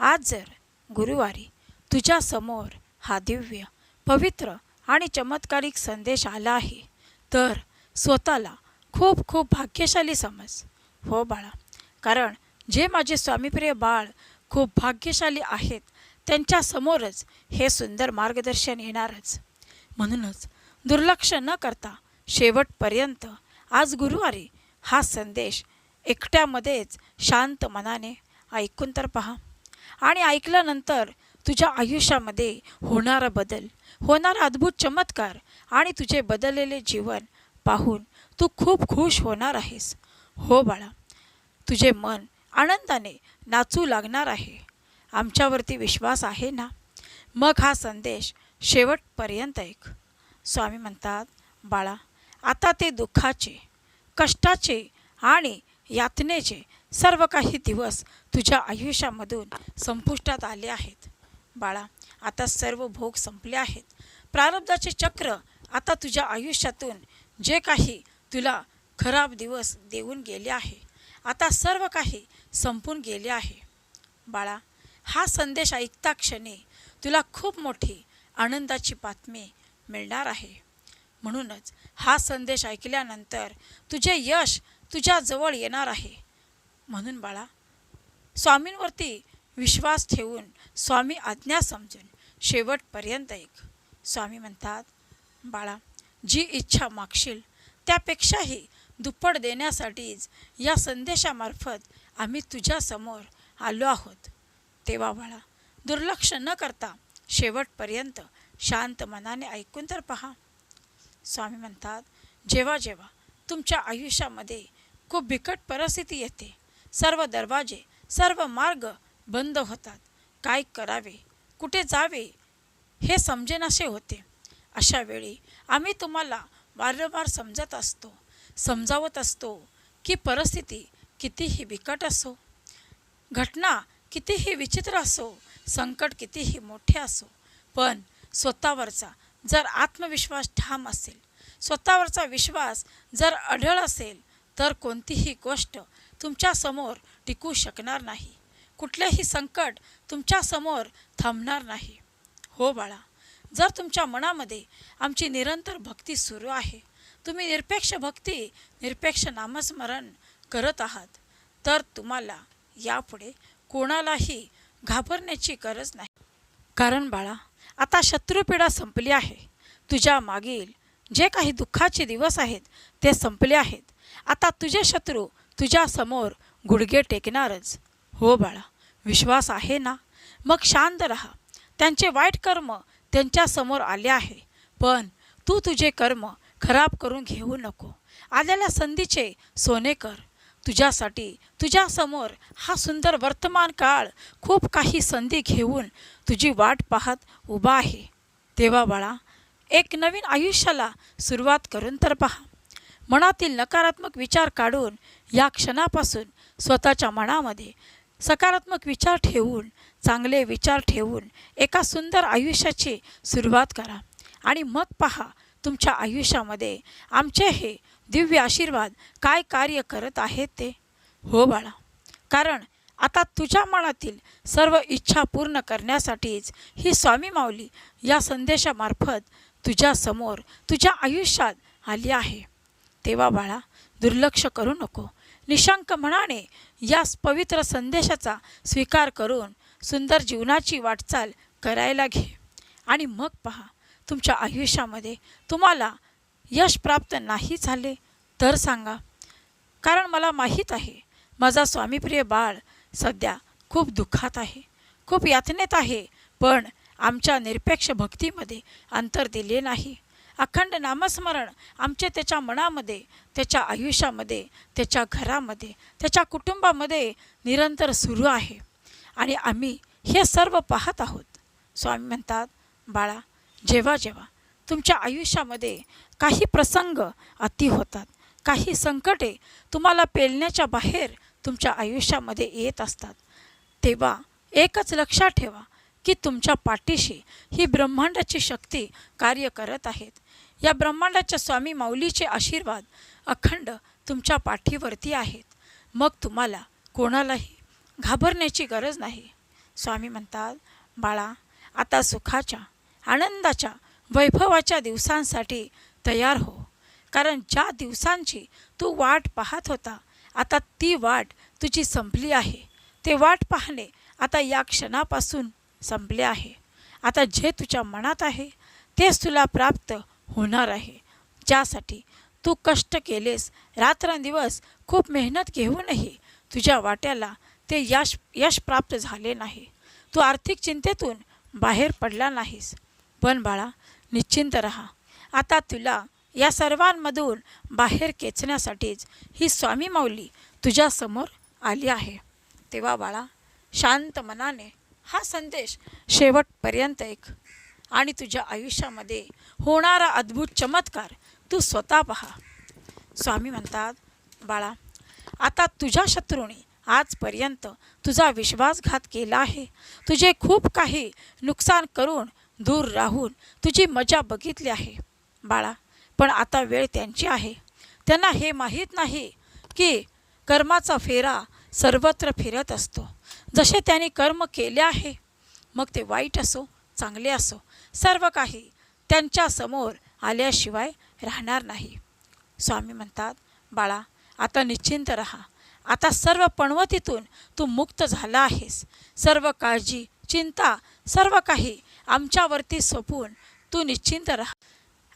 आज जर गुरुवारी तुझ्या समोर हा दिव्य पवित्र आणि चमत्कारिक संदेश आला आहे तर स्वतःला खूप खूप भाग्यशाली समज. हो बाळा कारण जे माझे स्वामीप्रिय बाळ खूप भाग्यशाली आहेत त्यांच्यासमोरच हे सुंदर मार्गदर्शन येणारच. म्हणूनच दुर्लक्ष न करता शेवटपर्यंत आज गुरुवारी हा संदेश एकट्यामध्येच शांत मनाने ऐकून तर पहा. आणि ऐकल्यानंतर तुझ्या आयुष्यामध्ये होणारा बदल होणारा अद्भुत चमत्कार आणि तुझे बदललेले जीवन पाहून तू खूप खुश होणार आहेस. हो बाळा तुझे मन आनंदाने नाचू लागणार आहे. आमच्यावरती विश्वास आहे ना? मग हा संदेश शेवटपर्यंत ऐक. स्वामी म्हणतात बाळा आता ते दुःखाचे कष्टाचे आणि यातनेचे सर्व काही दिवस तुझ्या आयुष्यामधून संपुष्टात आले आहेत. बाळा आता सर्व भोग संपले आहेत. प्रारब्धाचे चक्र आता तुझ्या आयुष्यातून जे काही तुला खराब दिवस देऊन गेले आहे आता सर्व काही संपून गेले आहे. बाळा हा संदेश ऐकता क्षणी तुला खूप मोठी आनंदाची बातमी मिळणार आहे. म्हणूनच हा संदेश ऐकल्यानंतर तुझे यश तुझ्या जवळ येणार आहे. म्हणून बाळा स्वामींवरती विश्वास ठेवून स्वामी आज्ञा समजून शेवटपर्यंत ऐक स्वामी म्हणतात बाळा जी इच्छा मागशील त्यापेक्षाही दुप्पट देण्यासाठीच या संदेशामार्फत आम्ही तुझ्यासमोर आलो आहोत. तेव्हा बाळा दुर्लक्ष न करता शेवटपर्यंत शांत मनाने ऐकून तर पहा. स्वामी म्हणतात जेव्हा जेव्हा तुमच्या आयुष्यामध्ये खूप बिकट परिस्थिती येते. सर्व दरवाजे सर्व मार्ग बंद होतात. काय करावे? कुठे जावे? हे समजेनासे होते. अशा वेळी आम्ही तुम्हाला वारंवार समजत असतो समजावत असतो की परिस्थिती कितीही बिकट असो घटना कितीही विचित्र असो संकट कितीही मोठे असो पण स्वतःवरचा जर आत्मविश्वास ठाम असेल स्वतःवरचा विश्वास जर अढळ असेल तर कोणतीही गोष्ट तुमच्यासमोर टिकू शकणार नाही. कुठलेही संकट तुमच्यासमोर थांबणार नाही. हो बाळा जर तुमच्या मनामध्ये आमची निरंतर भक्ती सुरू आहे तुम्ही निरपेक्ष भक्ती निरपेक्ष नामस्मरण करत आहात तर तुम्हाला यापुढे कोणालाही घाबरण्याची गरज नाही. कारण बाळा आता शत्रुपीडा संपली आहे. तुझ्या मागील जे काही दुःखाचे दिवस आहेत ते संपले आहेत. आता तुझे शत्रू तुझ्यासमोर गुडघे टेकणारच. हो बाळा विश्वास आहे ना? मग शांत राहा. त्यांचे वाईट कर्म त्यांच्यासमोर आले आहे. पण तू तुझे कर्म खराब करून घेऊ नको. आलेल्या संधीचे सोने कर. तुझ्यासाठी तुझ्यासमोर हा सुंदर वर्तमान काळ खूप काही संधी घेऊन तुझी वाट पाहत उभा आहे. तेव्हा बाळा एक नवीन आयुष्याला सुरुवात करून तर पहा. मनातील नकारात्मक विचार काढून या क्षणापासून स्वतःच्या मनामध्ये सकारात्मक विचार ठेवून चांगले विचार ठेवून एका सुंदर आयुष्याची सुरुवात करा. आणि मग पहा तुमच्या आयुष्यामध्ये आमचे हे दिव्य आशीर्वाद काय कार्य करत आहेत ते. हो बाळा कारण आता तुझ्या मनातील सर्व इच्छा पूर्ण करण्यासाठीच ही स्वामी माऊली या संदेशामार्फत तुझ्यासमोर तुझ्या आयुष्यात आली आहे. तेव्हा बाळा दुर्लक्ष करू नको. निशंक मनाने या पवित्र संदेशाचा स्वीकार करून सुंदर जीवनाची वाटचाल करायला घे. आणि मग पहा तुमच्या आयुष्यामध्ये तुम्हाला यश प्राप्त नाही झाले तर सांगा. कारण मला माहीत आहे माझा स्वामीप्रिय बाळ सध्या खूप दुःखात आहे खूप यातनेत आहे पण आमच्या निरपेक्ष भक्तीमध्ये अंतर दिले नाही. अखंड नामस्मरण आमचे त्याच्या मनामध्ये त्याच्या आयुष्यामध्ये त्याच्या घरामध्ये त्याच्या कुटुंबामध्ये निरंतर सुरू आहे. आणि आम्ही हे सर्व पाहत आहोत. स्वामी म्हणतात बाळा जेव्हा जेव्हा तुमच्या आयुष्यामध्ये काही प्रसंग अति होतात काही संकटे तुम्हाला पेलण्याच्या बाहेर तुमच्या आयुष्यामध्ये येत असतात तेव्हा एकच लक्षात ठेवा की तुमच्या पाठीशी ही ब्रह्मांडाची शक्ती कार्य करत आहेत. या ब्रह्मांडाच्या स्वामी माऊलीचे आशीर्वाद अखंड तुमच्या पाठीवरती आहेत. मग तुम्हाला कोणालाही घाबरण्याची गरज नाही. स्वामी म्हणतात बाळा आता सुखाच्या आनंदाच्या वैभवाच्या दिवसांसाठी तयार हो. कारण ज्या दिवसांची तू वाट पाहत होता आता ती वाट तुझी संपली आहे. ते वाट पाहणे आता या क्षणापासून संपले आहे. आता जे तुझ्या मनात आहे तेच तुला प्राप्त होणार आहे. ज्यासाठी तू कष्ट केलेस रात्रंदिवस खूप मेहनत घेऊनही तुझ्या वाट्याला ते यश यश प्राप्त झाले नाही. तू आर्थिक चिंतेतून बाहेर पडला नाहीस. पण बाळा निश्चिंत रहा. आता तुला या सर्वांमधून बाहेर खेचण्यासाठीच ही स्वामी माऊली तुझ्यासमोर आली आहे. तेव्हा बाळा शांत मनाने हा संदेश शेवटपर्यंत ऐक. आणि तुझ्या आयुष्यामध्ये होणारा अद्भुत चमत्कार तू स्वतः पहा. स्वामी म्हणतात बाळा आता तुझ्या शत्रूने आजपर्यंत तुझा विश्वासघात केला आहे. तुझे खूप काही नुकसान करून दूर राहून तुझी मजा बघितली आहे. बाळा पण आता वेळ त्यांची आहे. त्यांना हे माहीत नाही की कर्माचा फेरा सर्वत्र फिरत असतो. जसे त्याने कर्म केले आहे मग ते वाईट असो चांगले असो सर्व काही त्यांच्यासमोर आल्याशिवाय राहणार नाही. स्वामी म्हणतात बाळा आता निश्चिंत रहा. आता सर्व पणवतीतून तू मुक्त झाला आहेस. सर्व काळजी चिंता सर्व काही आमच्यावरती सोपून तू निश्चिंत राहा.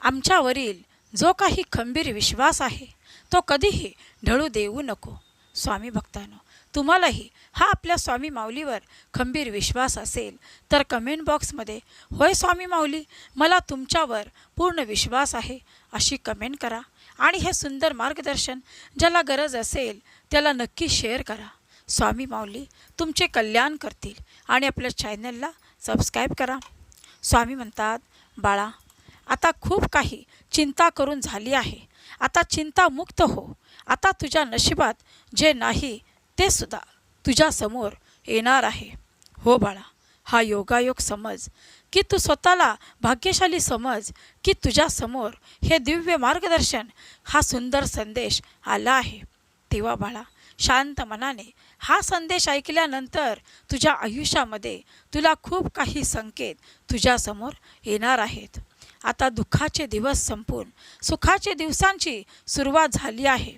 आमच्यावरील जो काही खंबीर विश्वास आहे तो कधीही ढळू देऊ नको. स्वामी भक्तांनो तुम्हालाही हा आपल्या स्वामी माऊलीवर खंबीर विश्वास असेल तर कमेंट बॉक्समध्ये होय स्वामी माऊली मला तुमच्यावर पूर्ण विश्वास आहे अशी कमेंट करा. आणि हे सुंदर मार्गदर्शन ज्याला गरज असेल त्याला नक्की शेअर करा. स्वामी माऊली तुमचे कल्याण करतील आणि आपल्या चॅनलला सबस्क्राईब करा. स्वामी म्हणतात बाळा आता खूप काही चिंता करून झाली आहे. आता चिंतामुक्त हो. आता तुझ्या नशिबात जे नाही ते सुद्धा तुझ्यासमोर येणार आहे. हो बाळा हा योगायोग समज की तू स्वतःला भाग्यशाली समज की तुझ्यासमोर हे दिव्य मार्गदर्शन हा सुंदर संदेश आला आहे. तेव्हा बाळा शांत मनाने हा संदेश ऐकल्यानंतर तुझ्या आयुष्यामध्ये तुला खूप काही संकेत तुझ्यासमोर येणार आहेत. आता दुःखाचे दिवस संपून सुखाचे दिवसांची सुरुवात झाली आहे.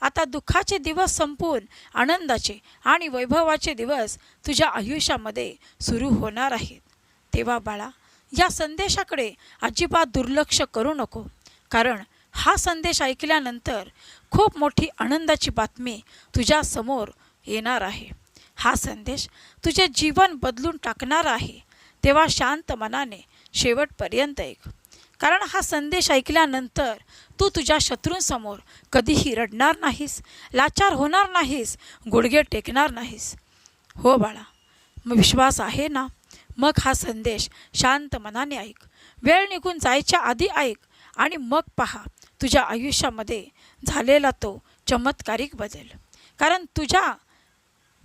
आता दुःखाचे दिवस संपून आनंदाचे आणि वैभवाचे दिवस तुझ्या आयुष्यामध्ये सुरू होणार आहेत. तेव्हा बाळा या संदेशाकडे अजिबात दुर्लक्ष करू नको. कारण हा संदेश ऐकल्यानंतर खूप मोठी आनंदाची बातमी तुझ्यासमोर येणार आहे. हा संदेश तुझे जीवन बदलून टाकणार आहे. तेव्हा शांत मनाने शेवटपर्यंत ऐक. कारण हा संदेश ऐकल्यानंतर तू तुझ्या शत्रूंसमोर कधीही रडणार नाहीस लाचार होणार नाहीस गुडघे टेकणार नाहीस. हो बाळा मग विश्वास आहे ना? मग हा संदेश शांत मनाने ऐक. वेळ निघून जायच्या आधी ऐक आणि मग पहा तुझ्या आयुष्यामध्ये झालेला तो चमत्कारिक बदल. कारण तुझ्या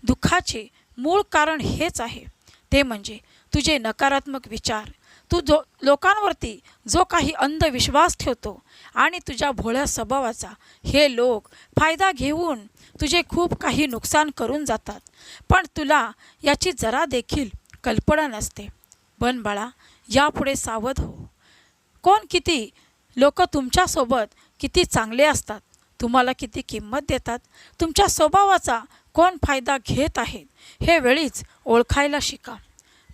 दुःखाचे मूळ कारण हेच आहे. ते म्हणजे तुझे नकारात्मक विचार तू जो लोकांवरती जो काही अंधविश्वास ठेवतो आणि तुझ्या भोळ्या स्वभावाचा हे लोक फायदा घेऊन तुझे खूप काही नुकसान करून जातात. पण तुला याची जरा देखील कल्पना नसते. पण बाळा यापुढे सावध हो. कोण किती लोक तुमच्यासोबत किती चांगले असतात तुम्हाला किती किंमत देतात तुमच्या स्वभावाचा कोण फायदा घेत आहेत हे वेळीच ओळखायला शिका.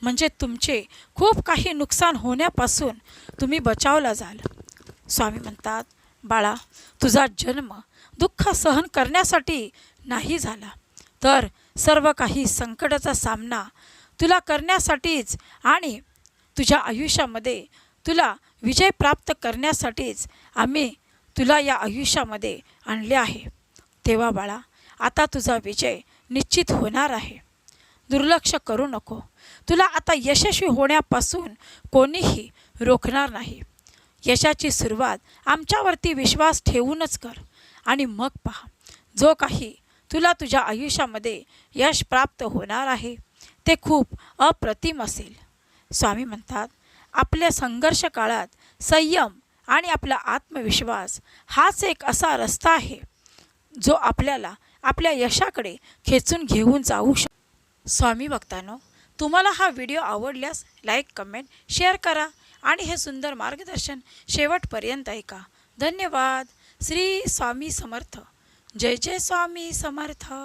म्हणजे तुमचे खूप काही नुकसान होण्यापासून तुम्ही बचावला जाल. स्वामी म्हणतात बाळा तुझा जन्म दुःख सहन करण्यासाठी नाही झाला. तर सर्व काही संकटाचा सामना तुला करण्यासाठीच आणि तुझ्या आयुष्यामध्ये तुला विजय प्राप्त करण्यासाठीच आम्ही तुला या आयुष्यामध्ये आणले आहे. तेव्हा बाळा आता तुझा विजय निश्चित होणार आहे. दुर्लक्ष करू नको. तुला आता यशस्वी होण्यापासून कोणीही रोखणार नाही. यशाची सुरुवात आमच्यावरती विश्वास ठेवूनच कर आणि मग पहा जो काही तुला तुझ्या आयुष्यामध्ये यश प्राप्त होणार आहे ते खूप अप्रतिम असेल. स्वामी म्हणतात आपल्या संघर्ष काळात संयम आणि आपला आत्मविश्वास हाच एक असा रस्ता आहे जो आपल्याला आपल्या यशाकडे खेचून घेऊन जाऊ शकतो. स्वामी भक्तांनो तुम्हाला हा व्हिडिओ आवडल्यास लाईक कमेंट शेअर करा आणि हे सुंदर मार्गदर्शन शेवटपर्यंत ऐका. धन्यवाद. श्री स्वामी समर्थ. जय जय स्वामी समर्थ.